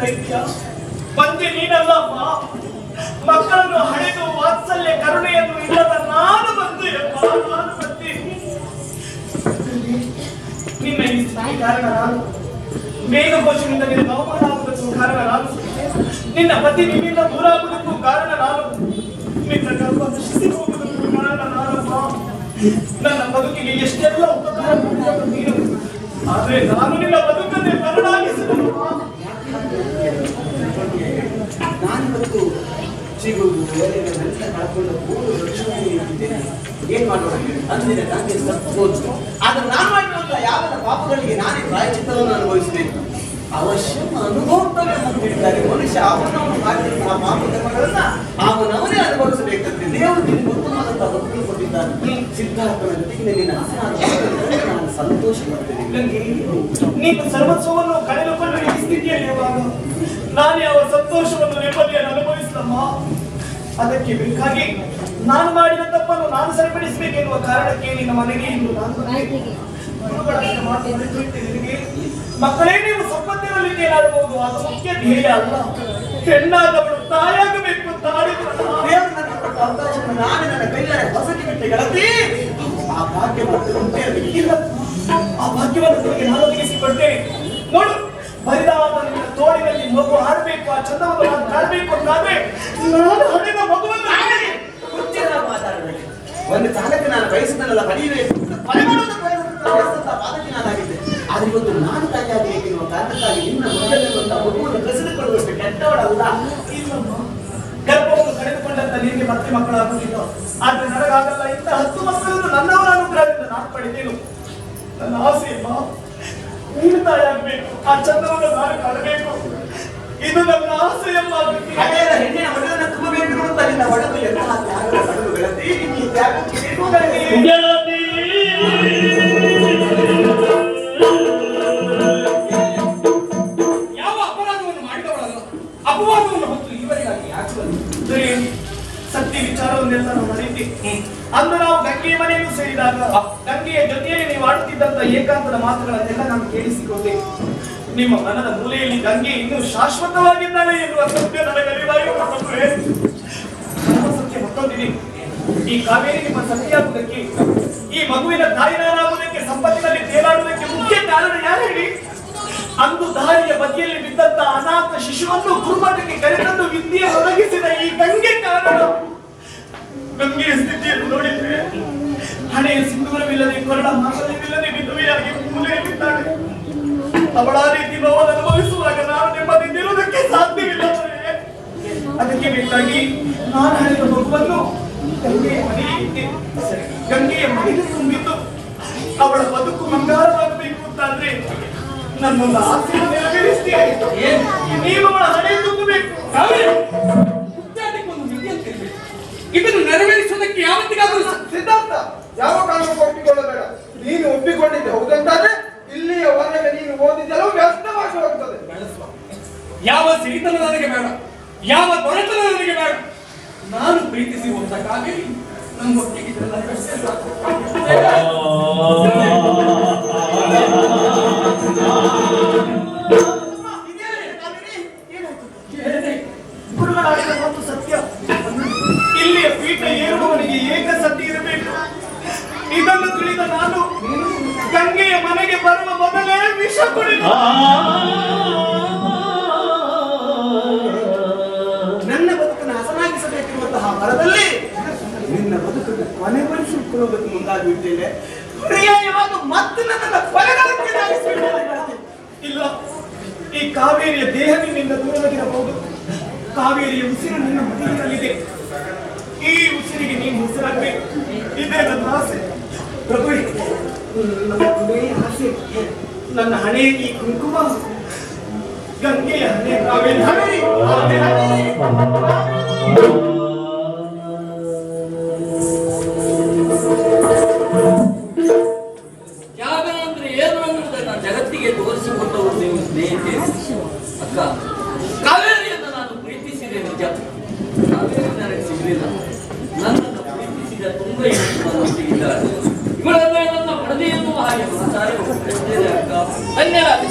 ಬರ್ತಾ ಇದೆಯಾ ಬಂದೆ ನೀನಲ್ಲಪ್ಪ ಮಕ್ಕಳನ್ನು ಹಳೆದು ವಾತ್ಸಲ್ಯ ಕರುಣೆಯನ್ನು ಇಲ್ಲದ ನಾನು ಬಂದೆ ನಾನು ಬರ್ತೀನಿ ನಿನ್ನ ಈ ಸ್ಥಾಯಿ ಕಾರಣ ನಾನು. ಮೇಘಘೋಷದಿಂದ ನಿನ್ನ ಅವಮಾನ ಆಗುವುದಕ್ಕೂ ಕಾರಣ ನಾನು. ನಿನ್ನ ಪತಿ ನಿಮ್ಮಿಂದ ದೂರ ಆಗುವುದಕ್ಕೂ ಕಾರಣ ನಾನು. ನಿನ್ನ ಗರ್ಭ ನಶಿಸಿ ಹೋಗುವುದಕ್ಕೂ ಕಾರಣ ನಾನಪ್ಪ ನನ್ನ ಬದುಕಿಗೆ ಎಷ್ಟೆಲ್ಲ ಉಪಕಾರ ನೀನು. ಆದರೆ ನಾನು ನಿನ್ನ ಬದುಕನ್ನೇ ಕರುಣಾಗಿಸಿದನು ಸಿಗುವುದು ಒಳ್ಳೆಯದನ್ನೆಲ್ಲ ಕಳ್ಕೊಂಡು ಮೂರು ಲಕ್ಷಣವಾಗಿ ಇಟ್ಟಿದ್ದೇನೆ ಏನ್ ಮಾಡೋಣ ಅಂದಿನ ನನಗೆ ಹೋದ್ರು ಆದ್ರೆ ನಾನು ಮಾಡಿರುವಂತಹ ಯಾವ ಪಾಪಗಳಿಗೆ ನಾನೇ ಪ್ರಾಯಚಿತ್ತವನ್ನು ಅನುಭವಿಸಬೇಕು? ಅವಶ್ಯ ಅನುಭವಿಸ್ತವೆ ಅಂತ ಹೇಳಿದ್ದಾರೆ ಮನುಷ್ಯ ಅವನವನು ಮಾಡಿದಂತಹ ಪಾಪ ಕರ್ಮಗಳನ್ನ ಅವನವನೇ ಅನುಭವಿಸಬೇಕಂತೆ. ದೇವರು ನಿನಗೆ ಉತ್ತಮವಾದಂತಹ ಬದುಕನ್ನು ಕೊಟ್ಟಿದ್ದಾನೆ. ಸಿದ್ಧಾರ್ಥನ ಜೊತೆಗೆ ನಿನ್ನ ನಾನು ಸಂತೋಷ ಪಡ್ತೇನೆ. ನೀನು ಸರ್ವಸ್ವವನ್ನು ಕಳೆದುಕೊಂಡು ಈ ಸ್ಥಿತಿಯಲ್ಲಿ ನಾನೇ ಯಾವ ಸಂತೋಷವನ್ನು ಅನುಭವಿಸಲಮ್ಮ ಅದಕ್ಕೆ ಬೇಕಾಗಿ ನಾನು ಮಾಡಿದ ತಪ್ಪನ್ನು ನಾನು ಸರಿಪಡಿಸಬೇಕೆನ್ನುವ ಕಾರಣಕ್ಕೆ ನಿನ್ನ ಮನೆಗೆ ಇಂದು ನಾನು ಮಕ್ಕಳೇ ನೀವು ಸಂಪತ್ತಿನಲ್ಲಿ ಏನಾಗಬಹುದು? ಅದು ಮುಖ್ಯ ಧ್ಯೇಯ ಅಲ್ಲ. ಹೆಣ್ಣಾದವಳು ತಾಯಾಗಬೇಕು ಅವಕಾಶವನ್ನು ನಾನು ನನ್ನ ಕೈಯಾರೆ ಹೊಸಟಿ ಬಿಟ್ಟೆ ಗೆಳತಿ ಆ ಭಾಗ್ಯ ಮತ್ತು ಆ ಭಾಗ್ಯವನ್ನು ನಿನಗೆ ನಾನು ಒದಗಿಸಿಕೊಡ್ತೇನೆ ನೋಡು ಬರಿದಾದ ನಿನ್ನ ತೋಳಿನಲ್ಲಿ ಮಗು ಆಡಬೇಕು ಆ ಚಂದವನ್ನು ಕಾಣಬೇಕು ಅಂತಾದ್ರೆ ನಾನು ಹಡೆದ ಒಂದು ಕಾಲಕ್ಕೆ ನಾನು ಬಯಸಿದನ್ನೆಲ್ಲ ಪಡೆಯಬೇಕು ಬಯಸಿದಂತಹ ಬಾಲಕಿ ನಾನಾಗಿದ್ದೆ. ಆದ್ರೆ ಇವತ್ತು ನಾನು ತಾಯಿಯಾಗಬೇಕು ಎನ್ನುವ ಕಾರಣಕ್ಕಾಗಿ ನಿನ್ನ ಒಂದು ಮಗುವನ್ನು ಕಸಿದುಕೊಳ್ಳುವಷ್ಟು ಕೆಟ್ಟವಳಲ್ಲ. ಗರ್ಭವನ್ನು ಕಳೆದುಕೊಂಡಂತ ನಿನಗೆ ಮತ್ತೆ ಮಕ್ಕಳಾಗುವುದಿಲ್ಲ. ಆದ್ರೆ ನನಗಾಗಲ್ಲ, ಇಂಥ ಹತ್ತು ಮಕ್ಕಳನ್ನು ನನ್ನವರ ಅನುಗ್ರಹದಿಂದ ನಾನು ಪಡೆದೇನು. ನನ್ನ ಆಸೆ ಅಮ್ಮ ನೀನು ಆಗ್ಬೇಕು ಆ ಚಂದ್ರವನ್ನು ನಾನು ಕಾಣಬೇಕು. ಇದು ನನ್ನ ಆಸೆಯ ಹಳೆಯರ ಹೆಣ್ಣಿನ ಒಡಲನ್ನು ತುಂಬಬೇಕು ಅಂತ ನಿನ್ನ ಒಡಲು ಎಲ್ಲ ತ್ಯಾಗದ ಪಡೆದು ಗೆಳತಿ ನಿನ್ನ ಈ ತ್ಯಾಗಕ್ಕೆ ಬೇಕು ಗೆಳತಿ. ಗೆಳತಿ ಯಾವ ಅಪರಾಧವನ್ನು ಮಾಡಿದವಳಲ್ಲ ಅಪವಾದವನ್ನು ಹೊತ್ತು ಇವರಿಗಾಗಿ ಯಾಕೆ ಸತ್ಯ ವಿಚಾರವನ್ನೆಲ್ಲ ನಾವು ಅಂದು ನಾವು ಗಂಗೆಯ ಮನೆಯನ್ನು ಸೇರಿದಾಗ ಗಂಗೆಯ ಜೊತೆಯಲ್ಲಿ ನೀವು ಆಡುತ್ತಿದ್ದಂತ ಏಕಾಂತದ ಮಾತುಗಳನ್ನೆಲ್ಲ ನಾನು ಕೇಳಿಸಿಕೊಂಡೆ. ನಿಮ್ಮ ಮನದ ಮೂಲೆಯಲ್ಲಿ ಗಂಗೆ ಇನ್ನೂ ಶಾಶ್ವತವಾಗಿದ್ದಾಳೆ ಎನ್ನುವ ಸತ್ಯ ನನಗೆ ಸತ್ಯ ಮತ್ತೊಂದಿದೆ. ಈ ಕಾವೇರಿ ನಿಮ್ಮ ಸತ್ಯಾಗುವುದಕ್ಕೆ ಈ ಮಗುವಿನ ತಾಯಿನಾರಾಗುವುದಕ್ಕೆ, ಸಂಪತ್ತಿನಲ್ಲಿ ತೇಲಾಡುವುದಕ್ಕೆ ಮುಖ್ಯ ಕಾರಣ ಯಾರು ಹೇಳಿ? ಅಂದು ದಾರಿಯ ಬದಿಯಲ್ಲಿ ಬಿದ್ದಂತ ಅನಾಥ ಶಿಶುವನ್ನು ಗುರುಮಠಕ್ಕೆ ಕರೆತಂದು ವಿದ್ಯೆ ಒದಗಿಸಿದ ಈ ಗಂಗೆ ಕಾರಣ. ಗಂಗೆಯ ಸ್ಥಿತಿಯನ್ನು ನೋಡಿದ್ರೆ ಹಣೆಯ ಸಿಂಧೂರವಿಲ್ಲದೆ ಕೊರಡ ಮಾಂಗಲ್ಯವಿಲ್ಲದೆ ವಿಧವೆಯಾಗಿ ಮೂಲೆಯಲ್ಲಿದ್ದಾಳೆ. ಅವಳ ರೀತಿ ನೋವನ್ನು ಅನುಭವಿಸುವಾಗ ನಾನು ನೆಮ್ಮದಿರುವುದಕ್ಕೆ ಸಾಧ್ಯವಿಲ್ಲ. ಅದಕ್ಕೆ ಬೇಕಾಗಿ ನಾನು ಹರಿದ ಮಗುವನ್ನು ಗಂಗೆಯ ಮನೆಯಲ್ಲಿ ಗಂಗೆಯ ಮನೆಗೆ ತುಂಬಿದ್ದು ಅವಳ ಬದುಕು ಬಂಗಾರವಾಗಬೇಕು ಅಂತಾದ್ರೆ ನನ್ನೊಂದು ಆಸೆ ನೆರವೇರಿಸ್ತೀಯ ನೀವು ಅವಳ ಹಣೆ ತುಂಬಬೇಕು. ಇದನ್ನು ನೆರವೇರಿಸುವುದಕ್ಕೆ ಯಾವತ್ತಿಗಾದರೂ ಸ- ಯಾವ ಸಿರಿತನ ನನಗೆ ಬೇಡ ಯಾವ ದೊರೆತನ ನನಗೆ ಬೇಡ ನಾನು ಪ್ರೀತಿಸಿ ಕಾವೇರಿ ನಮ್ಮೊಟ್ಟಿಗಿದ್ದೆಲ್ಲ ಅಷ್ಟೇ ಸಾಕು. ಕೊನೆಗೊಳಿಸಿಕೊಳ್ಳುವುದಕ್ಕೆ ಮುಂದಾಗಿಬಿಟ್ಟಿದೆ ಪರ್ಯಾಯವಾಗಿ ಮತ್ತೆ ನನ್ನ. ಇಲ್ಲ, ಈ ಕಾವೇರಿಯ ದೇಹ ನಿನ್ನಿಂದ ದೂರವಾಗಿರಬಹುದು. ಕಾವೇರಿಯ ಉಸಿರು ನಿನ್ನ ಮನೆಯಲ್ಲಿದೆ. ಈ ಉಸಿರಿಗೆ ನೀನು ಉಸಿರಾಗಬೇಕು ಇದೇ ನನ್ನ ಆಸೆ. ಪ್ರಭು ಆಸೆ. ನನ್ನ ಹಣೆ ಈ ಕುಂಕುಮ. ಗಂಗೆಯ ಹಣೆ ಕಾವೇರಿ. ಜಗತ್ತಿಗೆ ತೋರಿಸಿಕೊಟ್ಟವರು ನೀವು ಸ್ನೇಹಿತೆ. ಅಕ್ಕ, ಕಾವೇರಿಯನ್ನು ನಾನು ಪ್ರೀತಿಸಿದೆ ನಿಜ. ಕಾವೇರಿ ನನಗೆ ಸಿಗಲಿಲ್ಲ. ನನ್ನನ್ನು ಪ್ರೀತಿಸಿದ ತುಂಬಾ ಇವಳೆಲ್ಲ ನನ್ನ ಮಡದಿ ಎನ್ನುವ ಹಾಗೆ ಮಾತಾಡಿ ಅಕ್ಕ ಧನ್ಯರಾದ